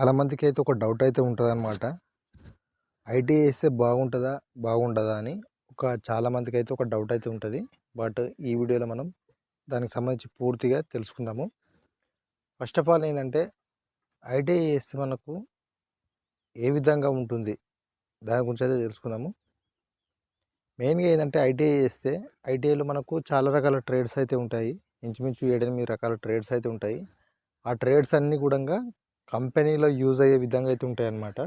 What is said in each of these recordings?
చాలా మందికి అయితే ఒక డౌట్ అయితే ఉంటుంది అనమాట ఐటీ చేస్తే బాగుంటుందా? బాగుంటుందా అని ఒక చాలా మందికి అయితే ఒక డౌట్ అయితే ఉంటుంది. బట్ ఈ వీడియోలో మనం దానికి సంబంధించి పూర్తిగా తెలుసుకుందాము. ఫస్ట్ ఆఫ్ ఆల్ ఏంటంటే ఐటీ చేస్తే మనకు ఏ విధంగా ఉంటుంది? దాని గురించి అయితే తెలుసుకుందాము. మెయిన్గా ఏంటంటే ఐటీఐ చేస్తే ఐటీఐలో మనకు చాలా రకాల ట్రేడ్స్ అయితే ఉంటాయి. ఇంచుమించు ఏడెనిమిది రకాల ట్రేడ్స్ అయితే ఉంటాయి. ఆ ట్రేడ్స్ అన్నీ కూడా కంపెనీలో యూజ్ అయ్యే విధంగా అయితే ఉంటాయన్నమాట.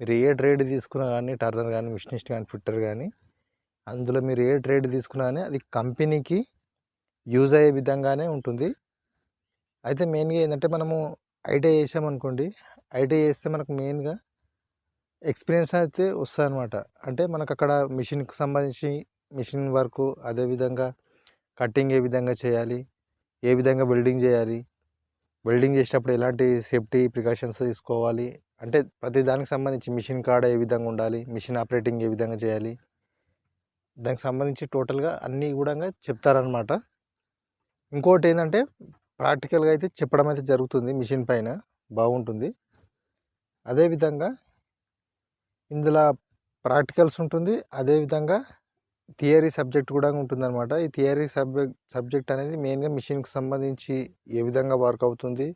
మీరు ఏ ట్రేడ్ తీసుకున్నా కానీ టర్నర్ కానీ మిషనిస్ట్ కానీ ఫిట్టర్ కానీ అందులో మీరు ఏ ట్రేడ్ తీసుకున్నా కానీ అది కంపెనీకి యూజ్ అయ్యే విధంగానే ఉంటుంది. అయితే మెయిన్గా ఏంటంటే మనము ఐటీఐ చేసామనుకోండి ఐటీఐ చేస్తే మనకు మెయిన్గా ఎక్స్పీరియన్స్ అయితే వస్తుంది అనమాట అంటే మనకు అక్కడ మిషన్కి సంబంధించి మిషన్ వర్క్ అదేవిధంగా కటింగ్ ఏ విధంగా చేయాలి ఏ విధంగా వెల్డింగ్ చేయాలి వెల్డింగ్ చేసేటప్పుడు ఎలాంటి సేఫ్టీ ప్రికాషన్స్ తీసుకోవాలి? అంటే ప్రతి దానికి సంబంధించి మిషన్ కాడ ఏ విధంగా ఉండాలి? మిషన్ ఆపరేటింగ్ ఏ విధంగా చేయాలి? దానికి సంబంధించి టోటల్గా అన్నీ కూడా చెప్తారనమాట ఇంకోటి ఏంటంటే ప్రాక్టికల్గా అయితే చెప్పడం అయితే జరుగుతుంది మిషన్ పైన బాగుంటుంది. అదేవిధంగా ఇందులో ప్రాక్టికల్స్ ఉంటుంది అదేవిధంగా థియరీ సబ్జెక్ట్ కూడా ఉంటుందన్నమాట. ఈ థియరీ సబ్జెక్ట్ సబ్జెక్ట్ అనేది మెయిన్గా మిషన్కి సంబంధించి ఏ విధంగా వర్క్ అవుతుంది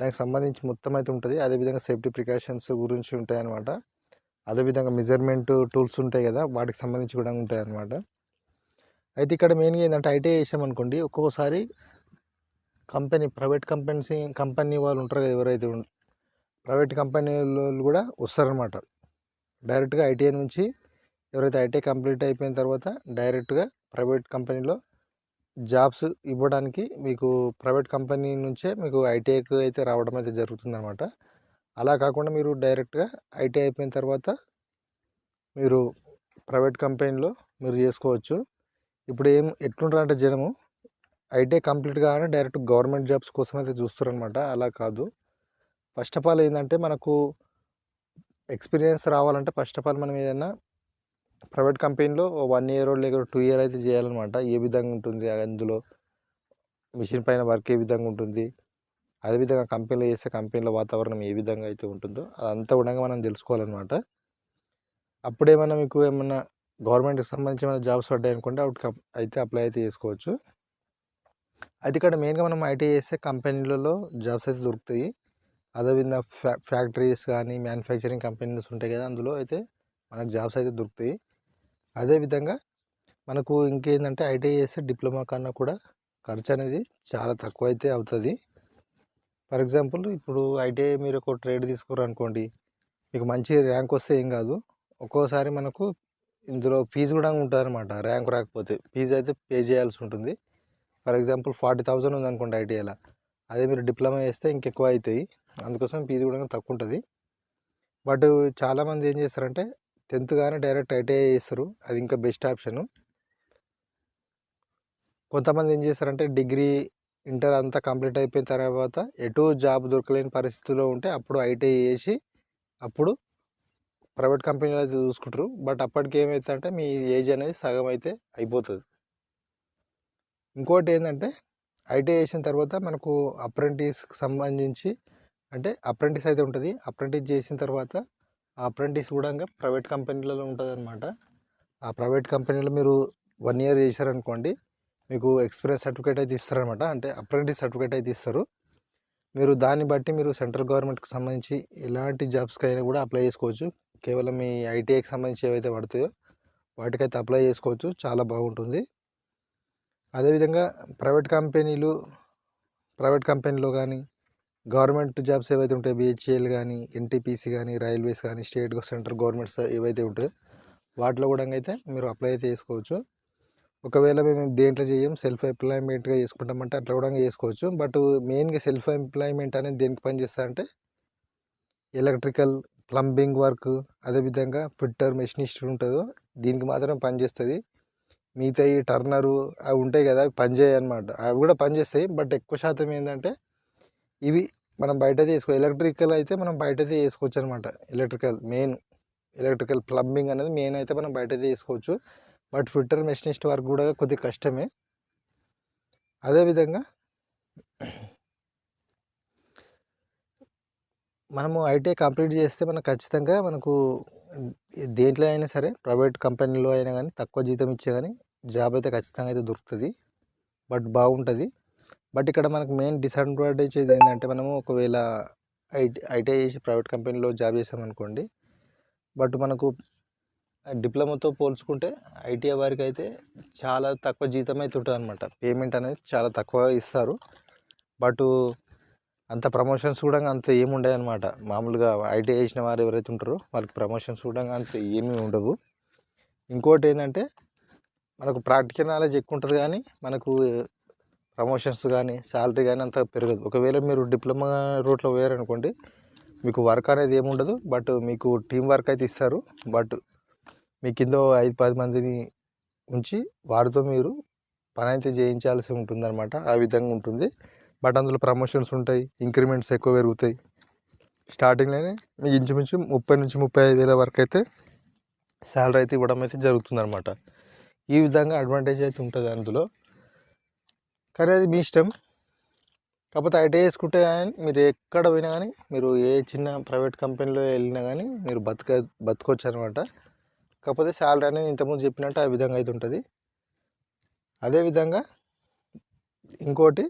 దానికి సంబంధించి మొత్తం అయితే ఉంటుంది. అదేవిధంగా సేఫ్టీ ప్రికాషన్స్ గురించి ఉంటాయన్నమాట. అదేవిధంగా మెజర్మెంట్ టూల్స్ ఉంటాయి కదా వాటికి సంబంధించి కూడా ఉంటాయి అయితే ఇక్కడ మెయిన్గా ఏంటంటే ఐటీఐ చేసామనుకోండి ఒక్కొక్కసారి కంపెనీ ప్రైవేట్ కంపెనీస్ కంపెనీ వాళ్ళు ఉంటారు కదా ఎవరైతే ప్రైవేట్ కంపెనీలు కూడా వస్తారనమాట డైరెక్ట్గా ఐటీఐ నుంచి ఎవరైతే ఐటీ కంప్లీట్ అయిపోయిన తర్వాత డైరెక్ట్గా ప్రైవేట్ కంపెనీలో జాబ్స్ ఇవ్వడానికి మీకు ప్రైవేట్ కంపెనీ నుంచే మీకు ఐటీఐకి అయితే రావడం అయితే జరుగుతుంది అనమాట అలా కాకుండా మీరు డైరెక్ట్గా ఐటీ అయిపోయిన తర్వాత మీరు ప్రైవేట్ కంపెనీలో మీరు చేసుకోవచ్చు. ఇప్పుడు ఏం ఎట్లుంటారంటే జనము ఐటీ కంప్లీట్ కానీ డైరెక్ట్ గవర్నమెంట్ జాబ్స్ కోసం అయితే చూస్తారనమాట అలా కాదు. ఫస్ట్ ఆఫ్ ఆల్ ఏంటంటే మనకు ఎక్స్పీరియన్స్ రావాలంటే ఫస్ట్ ఆఫ్ ఆల్ మనం ఏదైనా ప్రైవేట్ కంపెనీలో వన్ ఇయర్ లేక టూ ఇయర్ అయితే చేయాలన్నమాట. ఏ విధంగా ఉంటుంది అందులో మిషన్ పైన వర్క్ ఏ విధంగా ఉంటుంది అదేవిధంగా కంపెనీలో చేసే కంపెనీలో వాతావరణం ఏ విధంగా అయితే ఉంటుందో అదంతా కూడా మనం తెలుసుకోవాలన్నమాట. అప్పుడేమైనా మీకు ఏమన్నా గవర్నమెంట్కి సంబంధించి ఏమైనా జాబ్స్ పడ్డాయి అనుకుంటే అప్పుడు అయితే అప్లై అయితే చేసుకోవచ్చు. అయితే ఇక్కడ మెయిన్గా మనం ఐటీ చేసే కంపెనీలలో జాబ్స్ అయితే దొరుకుతాయి. అదేవిధంగా ఫ్యా ఫ్యాక్టరీస్ కానీ మ్యానుఫ్యాక్చరింగ్ కంపెనీస్ ఉంటాయి కదా అందులో అయితే మనకు జాబ్స్ అయితే దొరుకుతాయి. అదేవిధంగా మనకు ఇంకేంటంటే ఐటీఐ చేస్తే డిప్లొమా కన్నా కూడా ఖర్చు అనేది చాలా తక్కువ అయితే అవుతుంది. ఫర్ ఎగ్జాంపుల్ ఇప్పుడు ఐటీఐ మీరు ఒక ట్రేడ్ తీసుకోరు అనుకోండి మీకు మంచి ర్యాంక్ వస్తే ఏం కాదు. ఒక్కోసారి మనకు ఇందులో ఫీజు కూడా ఉంటుందన్నమాట ర్యాంక్ రాకపోతే. ఫీజు అయితే పే చేయాల్సి ఉంటుంది. ఫర్ ఎగ్జాంపుల్ ఫార్టీ థౌజండ్ ఉంది అనుకోండి ఐటీఐలో అదే మీరు డిప్లొమా చేస్తే ఇంకెక్కువ అవుతాయి అందుకోసం ఫీజు కూడా తక్కువ ఉంటుంది బట్ చాలామంది ఏం చేస్తారంటే టెన్త్ కానీ డైరెక్ట్ ఐటీఐ చేస్తారు. అది ఇంకా బెస్ట్ ఆప్షన్. కొంతమంది ఏం చేస్తారంటే డిగ్రీ ఇంటర్ అంతా కంప్లీట్ అయిపోయిన తర్వాత ఎటు జాబ్ దొరకలేని పరిస్థితిలో ఉంటే అప్పుడు ఐటీఐ చేసి అప్పుడు ప్రైవేట్ కంపెనీలో అయితే చూసుకుంటారు. బట్ అప్పటికి ఏమవుతుందంటే మీ ఏజ్ అనేది సగం అయితే అయిపోతుంది. ఇంకోటి ఏంటంటే ఐటీఐ చేసిన తర్వాత మనకు అప్రెంటిస్కి సంబంధించి అంటే అప్రెంటిస్ అయితే ఉంటుంది. అప్రెంటిస్ చేసిన తర్వాత అప్రెంటిస్ కూడా ప్రైవేట్ కంపెనీలలో ఉంటుంది అనమాట ఆ ప్రైవేట్ కంపెనీలో మీరు వన్ ఇయర్ చేశారనుకోండి మీకు ఎక్స్పీరియన్స్ సర్టిఫికేట్ అయితే ఇస్తారనమాట అంటే అప్రెంటిస్ సర్టిఫికేట్ అయితే ఇస్తారు. మీరు దాన్ని బట్టి మీరు సెంట్రల్ గవర్నమెంట్కి సంబంధించి ఎలాంటి జాబ్స్కి అయినా కూడా అప్లై చేసుకోవచ్చు. కేవలం మీ ఐటీఐకి సంబంధించి ఏవైతే పడతాయో వాటికైతే అప్లై చేసుకోవచ్చు. చాలా బాగుంటుంది. అదేవిధంగా ప్రైవేట్ కంపెనీలు ప్రైవేట్ కంపెనీలో కానీ గవర్నమెంట్ జాబ్స్ ఏవైతే ఉంటాయో బిహెచ్ఎల్ కానీ ఎన్టీపీసీ కానీ రైల్వేస్ కానీ స్టేట్ సెంట్రల్ గవర్నమెంట్స్ ఏవైతే ఉంటాయో వాటిలో కూడా అయితే మీరు అప్లై అయితే చేసుకోవచ్చు. ఒకవేళ మేము దేంట్లో చేయం సెల్ఫ్ ఎంప్లాయ్మెంట్గా చేసుకుంటామంటే అట్లా కూడా చేసుకోవచ్చు. బట్ మెయిన్గా సెల్ఫ్ ఎంప్లాయ్మెంట్ అనేది దేనికి పనిచేస్తా అంటే ఎలక్ట్రికల్ ప్లంబింగ్ వర్క్ అదేవిధంగా ఫిట్టర్ మెషినిస్ట్ ఉంటుందో దీనికి మాత్రం పనిచేస్తుంది. మిగతా ఈ టర్నరు అవి ఉంటాయి కదా అవి పనిచేయనమాట అవి కూడా పనిచేస్తాయి. బట్ ఎక్కువ శాతం ఏంటంటే ఇవి మనం బయట చేసుకో ఎలక్ట్రికల్ అయితే మనం బయట చేసుకోవచ్చు అనమాట ఎలక్ట్రికల్ మెయిన్ ఎలక్ట్రికల్ ప్లంబింగ్ అనేది మెయిన్ అయితే మనం బయట చేసుకోవచ్చు బట్ ఫిల్టర్ మెషినిస్ట్ వర్క్ కూడా కొద్దిగా కష్టమే. అదేవిధంగా మనము ఐటీఐ కంప్లీట్ చేస్తే మనకు ఖచ్చితంగా మనకు దేంట్లో అయినా సరే ప్రైవేట్ కంపెనీలో అయినా కానీ తక్కువ జీతం ఇచ్చే కానీ జాబ్ అయితే ఖచ్చితంగా అయితే దొరుకుతుంది. బట్ బాగుంటుంది. బట్ ఇక్కడ మనకు మెయిన్ డిసడ్వాంటేజ్ ఇది ఏంటంటే మనము ఒకవేళ ఐటీ ఐటీఐ చేసి ప్రైవేట్ కంపెనీలో జాబ్ చేసామనుకోండి బట్ మనకు డిప్లొమాతో పోల్చుకుంటే ఐటీఐ వారికి అయితే చాలా తక్కువ జీతం అయితే ఉంటుంది అనమాట పేమెంట్ అనేది చాలా తక్కువ ఇస్తారు. బట్ అంత ప్రమోషన్స్ కూడా అంత ఏమి ఉండవు అనమాట మామూలుగా ఐటీ చేసిన వారు ఎవరైతే ఉంటారో వాళ్ళకి ప్రమోషన్స్ కూడా అంత ఏమీ ఉండవు. ఇంకోటి ఏంటంటే మనకు ప్రాక్టికల్ నాలెడ్జ్ ఎక్కువ ఉంటుంది కానీ మనకు ప్రమోషన్స్ కానీ శాలరీ కానీ అంత పెరగదు. ఒకవేళ మీరు డిప్లొమా రూట్లో పోయారనుకోండి మీకు వర్క్ అనేది ఏముండదు బట్ మీకు టీం వర్క్ అయితే ఇస్తారు. బట్ మీ కింద ఐదు పది మందిని ఉంచి వారితో మీరు పని అయితే చేయించాల్సి ఉంటుందన్నమాట. ఆ విధంగా ఉంటుంది. బట్ అందులో ప్రమోషన్స్ ఉంటాయి ఇంక్రిమెంట్స్ ఎక్కువ పెరుగుతాయి. స్టార్టింగ్లోనే మీకు ఇంచుమించు ముప్పై నుంచి ముప్పై ఐదు వేల వరకు అయితే శాలరీ అయితే ఇవ్వడం అయితే జరుగుతుందన్నమాట. ఈ విధంగా అడ్వాంటేజ్ అయితే ఉంటుంది అందులో. కానీ అది మీ ఇష్టం. కాకపోతే ఐటీ వేసుకుంటే కానీ మీరు ఎక్కడ పోయినా కానీ మీరు ఏ చిన్న ప్రైవేట్ కంపెనీలో వెళ్ళినా కానీ మీరు బతక బతకొచ్చు అనమాట కాకపోతే శాలరీ అనేది ఇంతకుముందు చెప్పినట్టు ఆ విధంగా అయితే ఉంటుంది. అదేవిధంగా ఇంకోటి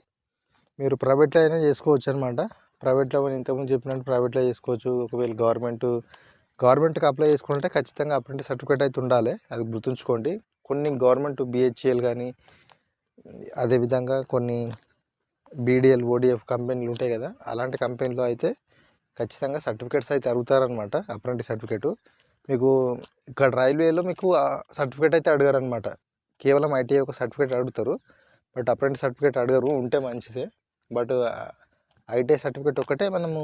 మీరు ప్రైవేట్లో అయినా చేసుకోవచ్చు అనమాట ప్రైవేట్లో ఇంతకుముందు చెప్పినట్టు ప్రైవేట్లో చేసుకోవచ్చు. ఒకవేళ గవర్నమెంట్ గవర్నమెంట్కి అప్లై చేసుకుంటే ఖచ్చితంగా అప్రెంటిస్ సర్టిఫికేట్ అయితే ఉండాలి. అది గుర్తుంచుకోండి. కొన్ని గవర్నమెంట్ బిహెచ్ఎల్ కానీ అదేవిధంగా కొన్ని బీడిఎల్ ఓడిఎఫ్ కంపెనీలు ఉంటాయి కదా అలాంటి కంపెనీలో అయితే ఖచ్చితంగా సర్టిఫికేట్స్ అయితే అడుగుతారనమాట అప్రెంటిస్ సర్టిఫికేట్. మీకు ఇక్కడ రైల్వేలో మీకు సర్టిఫికేట్ అయితే అడగారనమాట కేవలం ఐటీఐ ఒక సర్టిఫికేట్ అడుగుతారు బట్ అప్రెంటిస్ సర్టిఫికేట్ అడగరు ఉంటే మంచిదే. బట్ ఐటీఐ సర్టిఫికేట్ ఒకటే మనము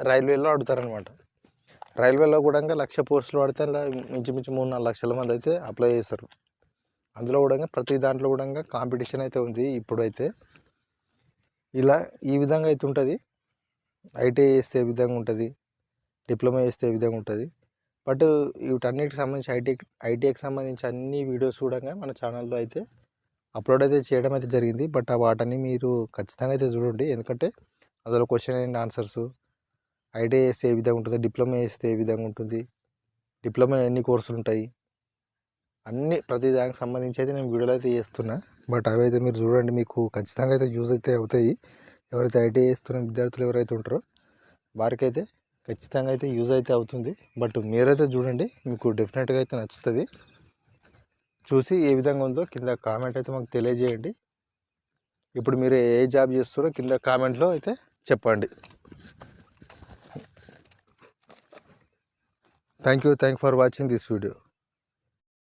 రైల్వేలో అడుగుతారనమాట రైల్వేలో కూడా లక్ష పోస్టులు పడితే మించి మించి మూడు నాలుగు లక్షల మంది అయితే అప్లై చేస్తారు. అందులో కూడా ప్రతి దాంట్లో కూడా కాంపిటీషన్ అయితే ఉంది ఇప్పుడైతే. ఇలా ఈ విధంగా అయితే ఉంటుంది. ఐటీఐ చేస్తే ఏ విధంగా ఉంటుంది. డిప్లొమా చేస్తే విధంగా ఉంటుంది. బట్ వీటన్నిటికి సంబంధించి ఐటీ ఐటీఐకి సంబంధించి అన్ని వీడియోస్ కూడా మన ఛానల్లో అయితే అప్లోడ్ అయితే చేయడం అయితే జరిగింది. బట్ ఆ వాటని మీరు ఖచ్చితంగా అయితే చూడండి. ఎందుకంటే అందులో క్వశ్చన్ అండ్ ఆన్సర్స్ ఐటీఐ చేస్తే ఏ విధంగా ఉంటుంది డిప్లొమా చేస్తే ఏ విధంగా ఉంటుంది. డిప్లొమా ఎన్ని కోర్సులు ఉంటాయి? అన్ని ప్రతి దానికి సంబంధించి అయితే నేను వీడియోలు అయితే చేస్తున్నా. బట్ అవి అయితే మీరు చూడండి మీకు ఖచ్చితంగా అయితే యూజ్ అయితే అవుతాయి. ఎవరైతే ఐటీఐ చేస్తున్న విద్యార్థులు ఎవరైతే ఉంటారో వారికైతే ఖచ్చితంగా అయితే యూజ్ అయితే అవుతుంది. బట్ మీరైతే చూడండి మీకు డెఫినెట్గా అయితే నచ్చుతుంది. చూసి ఏ విధంగా ఉందో కింద కామెంట్ అయితే మాకు తెలియజేయండి. ఇప్పుడు మీరు ఏ జాబ్ చేస్తారో కింద కామెంట్లో అయితే చెప్పండి. Thank you thank for watching this video